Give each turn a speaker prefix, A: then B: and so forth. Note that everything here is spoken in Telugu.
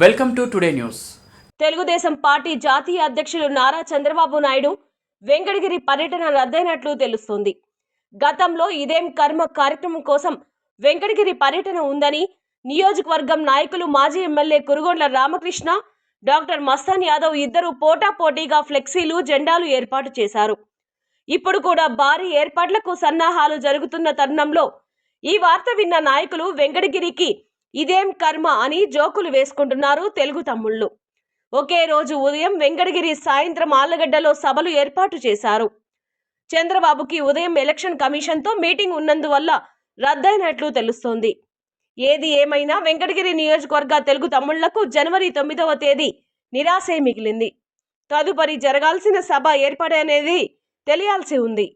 A: Welcome to today news.
B: Telugudesam party జాతీయ అధ్యక్షులు నారా చంద్రబాబు నాయుడు వెంకటగిరి పర్యటన రద్దయినట్లు తెలుస్తోంది. గతంలో ఇదేం కర్మ కార్యక్రమం కోసం వెంకటగిరి పర్యటన ఉందని నియోజకవర్గం నాయకులు మాజీ ఎమ్మెల్యే కురుగొండ్ల రామకృష్ణ డాక్టర్ మస్తాన్ యాదవ్ ఇద్దరు పోటాపోటీగా ఫ్లెక్సీలు జెండాలు ఏర్పాటు చేశారు. ఇప్పుడు కూడా భారీ ఏర్పాట్లకు సన్నాహాలు జరుగుతున్న తరుణంలో ఈ వార్త విన్న నాయకులు వెంకటగిరికి ఇదేం కర్మ అని జోకులు వేసుకుంటున్నారు తెలుగు తమ్ముళ్ళు. ఒకే రోజు ఉదయం వెంకటగిరి సాయంత్రం ఆళ్ళగడ్డలో సభలు ఏర్పాటు చేశారు. చంద్రబాబుకి ఉదయం ఎలక్షన్ కమిషన్తో మీటింగ్ ఉన్నందువల్ల రద్దయినట్లు తెలుస్తోంది. ఏది ఏమైనా వెంకటగిరి నియోజకవర్గ తెలుగు తమ్ముళ్ళకు జనవరి తొమ్మిదవ తేదీ నిరాశే మిగిలింది. తదుపరి జరగాల్సిన సభ ఏర్పడనేది తెలియాల్సి ఉంది.